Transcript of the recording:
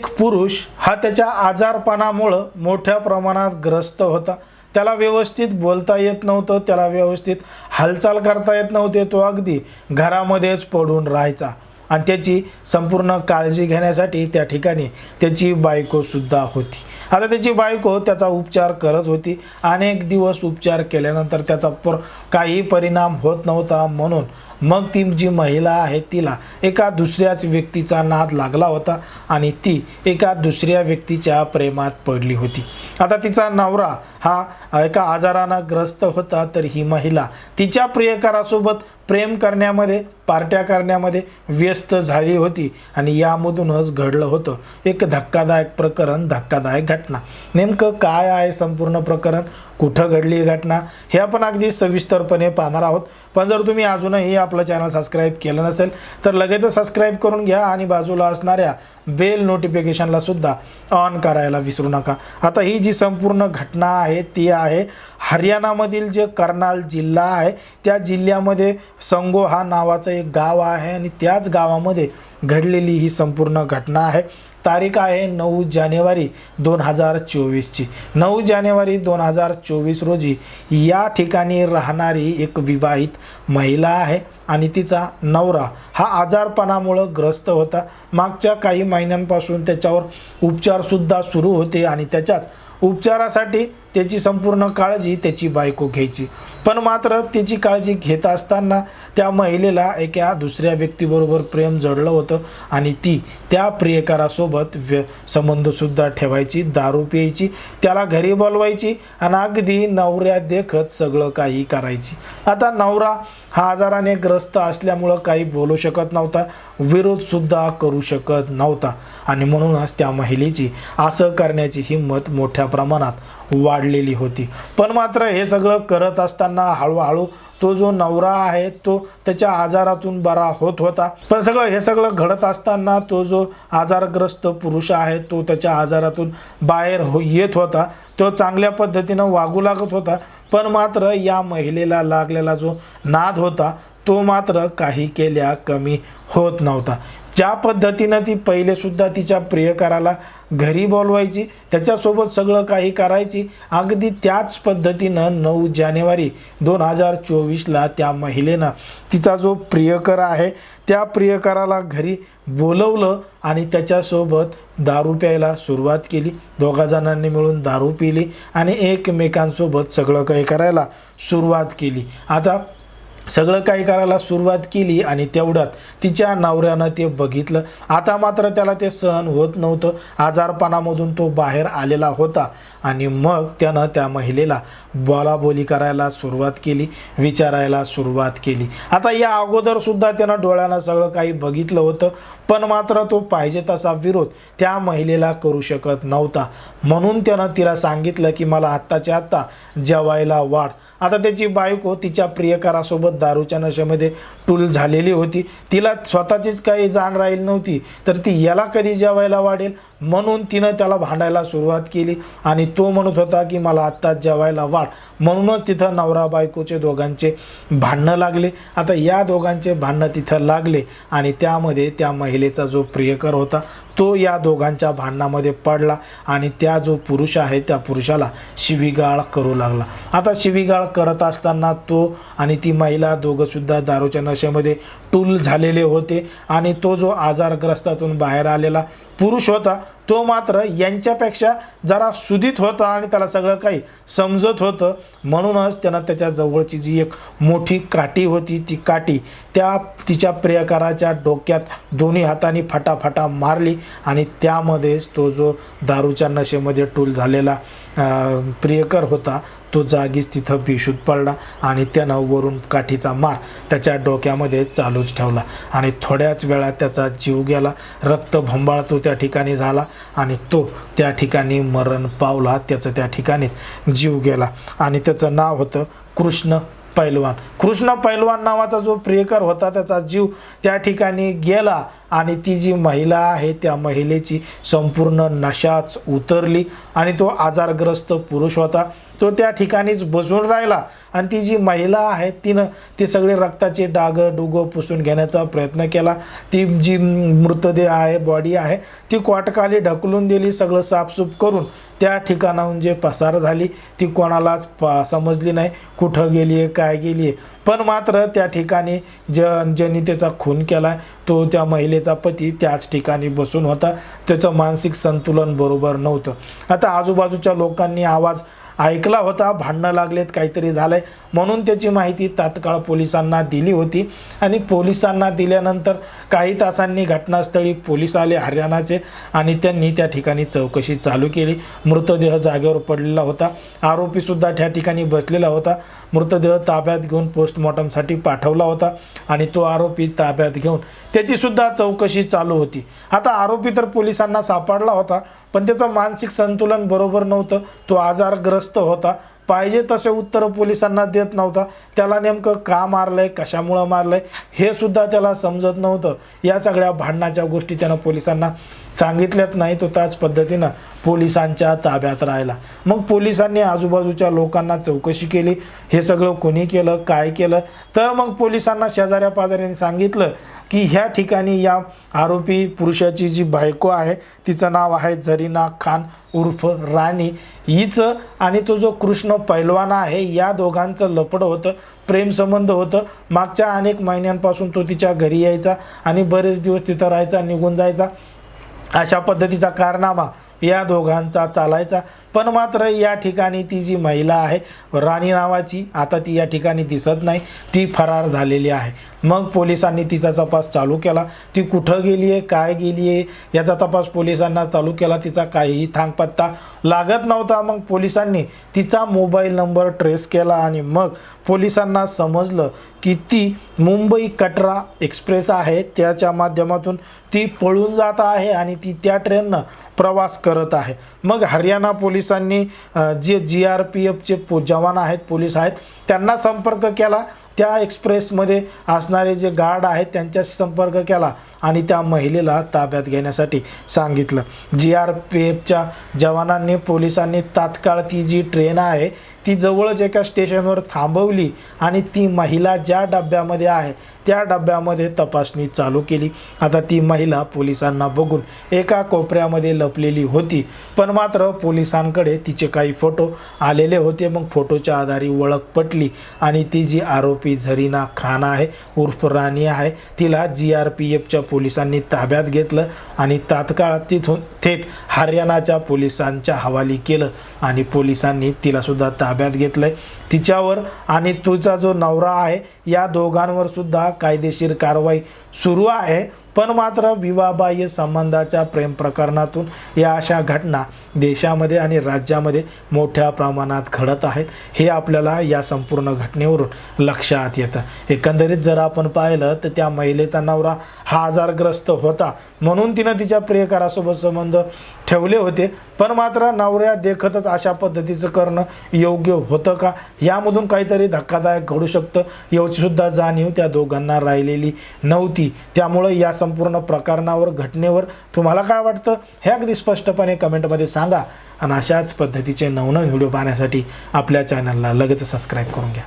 एक पुरुष हा त्याच्या आजारपणामुळं मोठ्या प्रमाणात ग्रस्त होता. त्याला व्यवस्थित बोलता येत नव्हतं त्याला व्यवस्थित हालचाल करता येत नव्हते तो अगदी घरामध्येच पडून राहायचा. आणि त्याची संपूर्ण काळजी घेण्यासाठी त्या ठिकाणी त्याची बायकोसुद्धा होती. आता त्याची बायको त्याचा उपचार करत होती. अनेक दिवस उपचार केल्यानंतर त्याचा पर काही परिणाम होत नव्हता म्हणून मग ती जी महिला आहे तिला एका दुसऱ्याच व्यक्तीचा नाद लागला होता आणि ती एका दुसऱ्या व्यक्तीच्या प्रेमात पडली होती. आता तिचा नवरा हा एका आजारानं ग्रस्त होता तर ही महिला तिच्या प्रियकरासोबत प्रेम करण्यामध्ये पार्ट्या करण्यामध्ये व्यस्त झाली होती आणि यामधूनच घडलं होतं. एक धक्कादायक प्रकरण धक्कादायक घटना. नेमकं काय आहे संपूर्ण प्रकरण? कुठं घडली घटना? हे आपण अगदी सविस्तरपणे पाहणार आहोत. पण जर तुम्ही अजूनही आपलं चॅनल सबस्क्राईब केलं नसेल तर लगेच सबस्क्राईब करून घ्या आणि बाजूला असणाऱ्या बेल नोटिफिकेशनला सुद्धा ऑन करायला विसरू नका. आता ही जी संपूर्ण घटना आहे ती आहे हरियाणामधील जे कर्नाल जिल्हा आहे त्या जिल्ह्यामध्ये संगो हा नावाचं एक गाव आहे आणि त्याच गावामध्ये घडलेली ही संपूर्ण घटना आहे. तारीख आहे नऊ जानेवारी दोन हजार चोवीसची. नऊ जानेवारी दोन हजार चोवीस रोजी या ठिकाणी राहणारी एक विवाहित महिला आहे. आणि तिचा नवरा हा आजारपणामुळं ग्रस्त होता. मागच्या काही महिन्यांपासून त्याच्यावर उपचारसुद्धा सुरू होते आणि त्याच्याच उपचारासाठी त्याची संपूर्ण काळजी त्याची बायको घ्यायची. पण मात्र त्याची काळजी घेत असताना त्या महिलेला एका दुसऱ्या व्यक्तीबरोबर प्रेम जडलं होतं आणि ती त्या प्रियकरासोबत व्य संबंधसुद्धा ठेवायची दारू प्यायची त्याला घरी बोलवायची आणि अगदी नवऱ्या देखत सगळं काही करायची. आता नवरा हा आजाराने ग्रस्त असल्यामुळं काही बोलू शकत नव्हता विरोधसुद्धा करू शकत नव्हता. आणि म्हणूनच त्या महिलेची असं करण्याची हिंमत मोठ्या प्रमाणात वाढ वाढलेली होती. पण मात्र हे सगळं करत असताना हळूहळू तो जो नवरा आहे तो त्याच्या आजारातून बरा होत होता. पण सगळं हे सगळं घडत असताना तो जो आजारग्रस्त पुरुष आहे तो त्याच्या आजारातून बाहेर हो येत होता. तो चांगल्या पद्धतीनं वागू लागत होता. पण मात्र या महिलेला लागलेला जो नाद होता तो मात्र काही केल्या कमी होत नव्हता. ज्या पद्धतीनं ती पहिलेसुद्धा तिच्या प्रियकराला घरी बोलवायची त्याच्यासोबत सगळं काही करायची अगदी त्याच पद्धतीनं नऊ जानेवारी दोन हजार चोवीसला त्या महिलेनं तिचा जो प्रियकर आहे त्या प्रियकराला घरी बोलवलं आणि त्याच्यासोबत दारू प्यायला सुरुवात केली. दोघा जणांनी मिळून दारू पिली आणि एकमेकांसोबत सगळं काही करायला सुरुवात केली. आता सगळं काही करायला सुरुवात केली आणि तेवढ्यात तिच्या नवऱ्यानं ते बघितलं. आता मात्र त्याला ते सहन होत नव्हतं. आजारपणामधून तो बाहेर आलेला होता आणि मग त्यानं त्या महिलेला बोलाबोली करायला सुरुवात केली विचारायला सुरुवात केली. आता या अगोदरसुद्धा त्यानं डोळ्यानं सगळं काही बघितलं होतं पण मात्र तो पाहिजे तसा विरोध त्या महिलेला करू शकत नव्हता. म्हणून त्यानं तिला सांगितलं की मला आत्ताच्या आत्ता जेवायला वाढ आता त्याची बायको तिच्या प्रियकरासोबत दारूच्या नशेमध्ये टूल झालेली होती. तिला स्वतःचीच काही जाण राहील नव्हती. तर ती याला कधी जेवायला वाढेल? म्हणून तिनं त्याला भांडायला सुरुवात केली. आणि तो म्हणत होता की मला आत्ताच जेवायला वाढ. म्हणूनच तिथं नवरा बायकोचे दोघांचे भांडणं लागले. आता या दोघांचे भांडणं तिथं लागले. आणि त्यामध्ये त्या महिलेचा जो प्रियकर होता तो या दोघांच्या भांडणामध्ये पडला. आणि त्या जो पुरुष आहे त्या पुरुषाला शिवीगाळ करू लागला. आता शिवीगाळ करत असताना तो आणि ती महिला दोघंसुद्धा दारूच्या नशेमध्ये टूल झालेले होते आणि तो जो आजारग्रस्तातून बाहेर आलेला पुरुष होता तो मात्र यांच्यापेक्षा जरा सुदीत होता आणि त्याला सगळं काही समजत होतं. म्हणूनच त्यानं त्याच्या जवळची जी एक मोठी काठी होती ती काठी त्या तिच्या प्रियकराच्या डोक्यात दोन्ही हाताने फटाफटा मारली आणि त्यामध्येच तो जो दारूच्या नशेमध्ये टूल झालेला प्रियकर होता तो जागीच तिथं बेशुद्ध पडला आणि त्यानं वरून काठीचा मार त्याच्या डोक्यामध्ये चालूच ठेवला. आणि थोड्याच वेळात त्याचा जीव गेला. रक्तभंबाळ तो त्या ठिकाणी झाला आणि तो त्या ठिकाणी मरण पावला. त्याचं त्या ठिकाणीच जीव गेला. आणि त्याचं नाव होतं कृष्ण पैलवान. कृष्ण पैलवान नावाचा जो प्रियकर होता त्याचा जीव त्या ठिकाणी गेला. आणि ती जी महिला आहे त्या महिलेची संपूर्ण नशाच उतरली आणि तो आजारग्रस्त पुरुष होता. तो त्या ठिकाणीच बसून राहिला आणि ती जी महिला आहे तिनं ते सगळे रक्ताचे डाग डुगं पुसून घेण्याचा प्रयत्न केला. ती जी मृतदेह आहे बॉडी आहे ती क्वाटकाली ढकलून दिली सगळं साफसूफ करून त्या ठिकाणाहून जे पसार झाली ती कोणालाच प समजली नाही कुठं गेली आहे काय गेली आहे पण मात्र त्या ठिकाणी ज ज्यांनी त्याचा खून केला तो त्या महिलेचा पती त्याच ठिकाणी बसून होता. त्याचं मानसिक संतुलन बरोबर नव्हतं. आता आजूबाजूच्या लोकांनी आवाज ऐकला होता भांडणं लागलेत काहीतरी झालंय. म्हणून त्याची माहिती तात्काळ पोलिसांना दिली होती. आणि पोलिसांना दिल्यानंतर काही तासांनी घटनास्थळी पोलीस आले हरियाणाचे आणि त्यांनी त्या ठिकाणी चौकशी चालू केली. मृतदेह जागेवर पडलेला होता. आरोपीसुद्धा त्या ठिकाणी बसलेला होता. मृतदेह ताब्यात घेऊन पोस्टमॉर्टमसाठी पाठवला होता आणि तो आरोपी ताब्यात घेऊन त्याचीसुद्धा चौकशी चालू होती. आता आरोपी तर पोलिसांना सापडला होता पण त्याचं मानसिक संतुलन बरोबर नव्हतं. तो आजारग्रस्त होता पाहिजे तसे उत्तर पोलिसांना देत नव्हता. त्याला नेमकं का मारलंय कशामुळं मारलंय हे सुद्धा त्याला समजत नव्हतं. या सगळ्या भांडणाच्या गोष्टी त्यानं पोलिसांना सांगितल्यात नाही तो त्याच पद्धतीनं पोलिसांच्या ताब्यात राहिला. मग पोलिसांनी आजूबाजूच्या लोकांना चौकशी केली. हे सगळं कोणी केलं काय केलं? तर मग पोलिसांना शेजाऱ्या पाजाऱ्यांनी सांगितलं की ह्या ठिकाणी या आरोपी पुरुषाची जी बायको आहे तिचं नाव आहे जरीना खान उर्फ राणी. हिचं आणि तो जो कृष्ण पैलवान आहे या दोघांचं लपडं होतं प्रेमसंबंध होतं. मागच्या अनेक महिन्यांपासून तो तिच्या घरी यायचा आणि बरेच दिवस तिथं राहायचा निघून जायचा. अशा पद्धतीचा कारनामा या दोघांचा चालायचा. पण मात्र या ठिकाणी ती जी महिला आहे राणी नावाची आता ती या ठिकाणी दिसत नाही. ती फरार झालेली आहे. मग पोलिसांनी तिचा तपास चालू केला. ती कुठं गेली आहे? काय गेली आहे? याचा तपास पोलिसांना चालू केला. तिचा काहीही थांगपत्ता लागत नव्हता. मग पोलिसांनी तिचा मोबाईल नंबर ट्रेस केला आणि मग पोलिसांना समजलं की ती मुंबई कटरा एक्सप्रेस आहे. त्याच्या माध्यमातून ती पळून जात आहे आणि ती त्या ट्रेननं प्रवास करत आहे. मग हरियाणा पोलीस पोलिसांनी जे जी आर पी एफचे पो जवान आहेत पोलीस आहेत त्यांना संपर्क केला. त्या एक्सप्रेसमध्ये असणारे जे गार्ड आहेत त्यांच्याशी संपर्क केला. आणि त्या महिलेला ताब्यात घेण्यासाठी सांगितलं. जी आर पी एफच्या जवानांनी पोलिसांनी तात्काळ ती जी ट्रेन आहे ती जवळच एका स्टेशनवर थांबवली आणि ती महिला ज्या डब्यामध्ये आहे त्या डब्यामध्ये तपासणी चालू केली. आता ती महिला पोलिसांना बघून एका कोपऱ्यामध्ये लपलेली होती पण मात्र पोलिसांकडे तिचे काही फोटो आलेले होते. मग फोटोच्या आधारे ओळख पटली आणि ती जी आरोपी झरीना खान आहे उर्फ राणी आहे तिला जी आर पी एफच्या पोलिसांनी ताब्यात घेतलं आणि तात्काळ तिथून थेट हरियाणाच्या पोलिसांच्या हवाली केलं आणि पोलिसांनी तिलासुद्धा ताब्यात घेतलंय. तिच्यावर आणि तुझा जो नवरा आहे या दोघांवर सुद्धा कायदेशीर कारवाई सुरू आहे. पण मात्र विवाहबाह्य संबंधाच्या प्रेम प्रकरणातून या अशा घटना देशामध्ये आणि राज्यामध्ये मोठ्या प्रमाणात घडत आहेत हे आपल्याला या संपूर्ण घटनेवरून लक्षात येतं. एकंदरीत जर आपण पाहिलं तर त्या महिलेचा नवरा हा आजारग्रस्त होता म्हणून तिनं तिच्या प्रियकरासोबत संबंध ठेवले होते. पण मात्र नवऱ्या देखतच अशा पद्धतीचं करणं योग्य होतं का? यामधून काहीतरी धक्कादायक घडू शकतं याचीसुद्धा जाणीव त्या दोघांना राहिलेली नव्हती. त्यामुळं या संपूर्ण प्रकरणावर घटनेवर तुम्हाला काय वाटतं हे अगदी स्पष्टपणे कमेंटमध्ये सांगा. आणि अशाच पद्धतीचे नवनवीन व्हिडिओ पाहण्यासाठी आपल्या चॅनलला लगेच सबस्क्राईब करून घ्या.